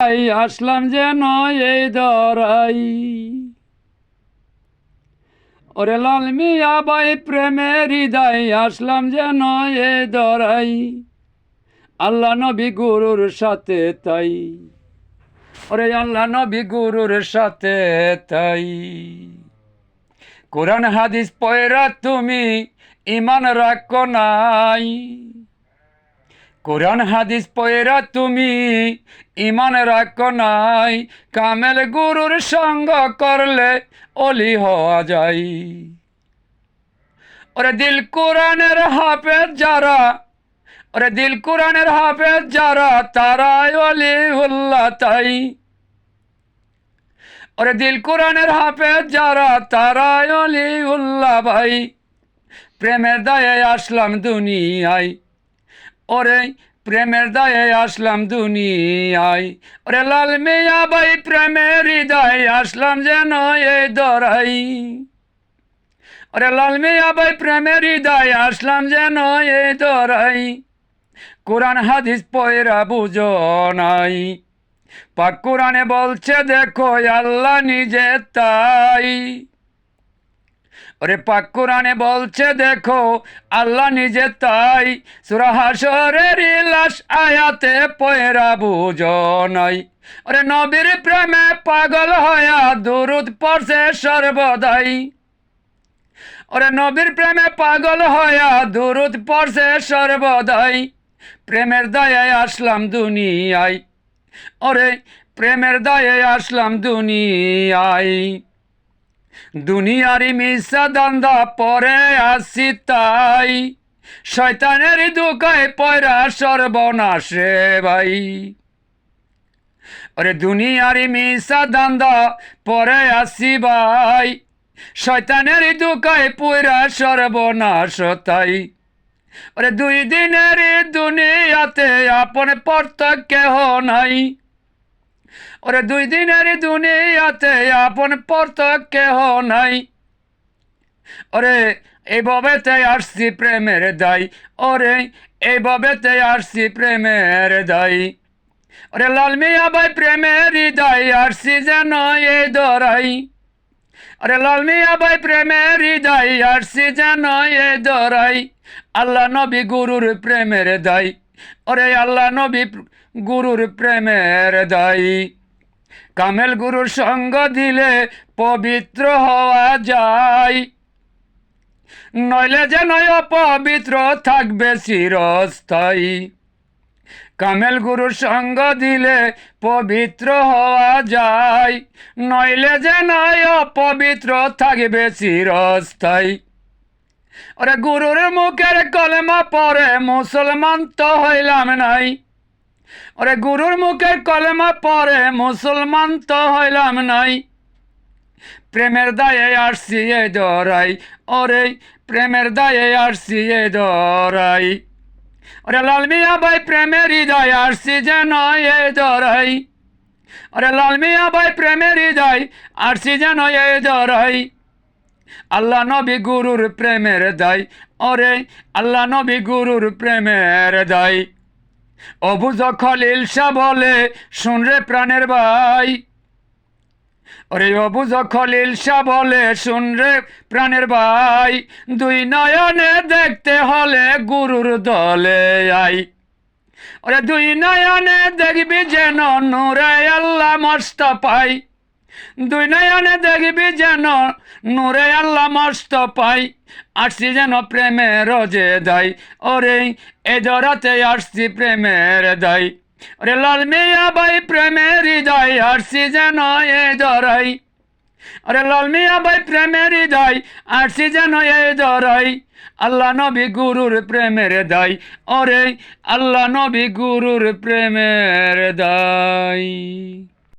এই আসলাম যেন এই দরাই। ওরে লাল মিয়া বাই প্রেমের হৃদয়, আসলাম যেন এই দরাই। আল্লাহ নবী গুরুর সাথে তাই। ওরে আল্লাহ নবী গুরুর সাথে তাই। কোরআন হাদিস পয়রা তুমি ইমান রাখো নাই। কোরআন হাদিস পয়রা তুমি ইমান রাখ নাই, কামেল গুরুর সঙ্গ করলে অলি হওয়া যায়। ওরে দিল কোরআনের হাফেজ যারা, ওরে দিল কোরআনের হাফেজ যারা, তারাই অলি উল্লাহ তাই। ওরে দিল কোরআনের হাফেজ যারা, তারাই অলি উল্লাহ ভাই। প্রেমের দায়ে আসলাম দুনিয়ায় ওরে প্রেমের দায়ে আসলাম দুনিয়ায় ওরে লাল মিয়া ভাই প্রেমের হৃদয় আসলাম যেন এই দরাই ওরে লাল মিয়া ভাই প্রেমের হৃদয় আসলাম যেন এই দরাই কোরআন হাদিস পয়রা বুঝো নাই পাক কোরআনে বলছে দেখো আল্লাহ নিজে তাই ওরে পাক বলছে, দেখো, আল্লাহ নিজে তাই সুরা হাসরের লাশ আয়াতে পয়রা বুঝো নাই। ওরে নবীর প্রেমে পাগল হয়া দুরুদ পড়ছে সর্বদাই। ওরে নবীর প্রেমে পাগল হয়া দুরুদ পড়ছে সর্বদাই। প্রেমের দায়ে আসলাম দুনিয়ায়। ওরে প্রেমের দায়ে আসলাম দুনিয়ায়। দুনিয়ারি মিশা দান্দা পরে আসি তাই। শয়তানের দুকায় পয়রা সর্বনাশে ভাই। ওরে দুনিয়ারি মিশা দান্দা পরে আসি ভাই। শয়তানের দুকায় পয়রা সর্বনাশ তাই। ওরে দুই দিনের দুনিয়াতে আপন পর্ত কেহ নাই। ওরে দুই দিনের দুনিয়াতে আপন পর্ত কেহ নাই। ওরে এই ববেতে আসছি প্রেমের দায়। ওরে এই ববেতে আসছি প্রেমের দায়। ওরে লাল মিয়া ভাই প্রেমের হৃদয় আসছি যেন এই দরাই ওরে লাল মিয়া ভাই প্রেমের হৃদয় আসছি যেন এই দরাই আল্লাহ নবী গুরুর প্রেমের দায়। ওরে আল্লাহ নবী গুরুর প্রেমের দায়ী। কামেল গুরুর সঙ্গ দিলে পবিত্র হওয়া যায়। নইলে যেন অপবিত্র থাকবে চিরস্থায়ী। কামেল গুরুর সঙ্গ দিলে পবিত্র হওয়া যায়। নইলে যেন অপবিত্র থাকবে চিরস্থায়ী। ওরে গুরুর মুখের কলমা পরে মুসলমান তো হইলাম নাই। ওরে গুরুর মুখের কলমা পরে মুসলমান তো হইলাম নাই। প্রেমের দায়ে আসছি এ দরাই, ওরে প্রেমের দায়ে আসছি এ দরাই। ওরে লাল মিয়া ভাই প্রেমের হৃদয় আসছি যেন এ দরাই। ওরে লাল মিয়া ভাই প্রেমের হৃদয় আসছি যেন এ দরাই। আল্লাহ নবী গুরুর প্রেমের দায়। ওরে আল্লাহ নবী গুরুর প্রেমের দায়। অবুজ খলিল শাহ বলে শুনরে প্রাণের ভাই। ওরে অবুজ খলিল শাহ বলে শুনরে প্রাণের ভাই। দুই নয়নে দেখতে হলে গুরুর দলে আই ওরে দুই নয়নে দেখবি যেন নূরে আল্লাহ মস্ত পাই দুই নয়নে দেখবি যেন নূরে আল্লাহ মস্ত পাই। আসছি যেন প্রেমের যে দাই ওরে, এ জরাতে আসছি প্রেমের দাই। ওরে লাল মিয়া ভাই, প্রেমের হৃদয়, আসছি যেন এ জরাই। ওরে লাল মিয়া ভাই, প্রেমের হৃদয়, আসছি যেন এ জরাই। আল্লাহ নবী গুরুর প্রেমের দায় ওরে, আল্লাহ নবী গুরুর প্রেমের দায়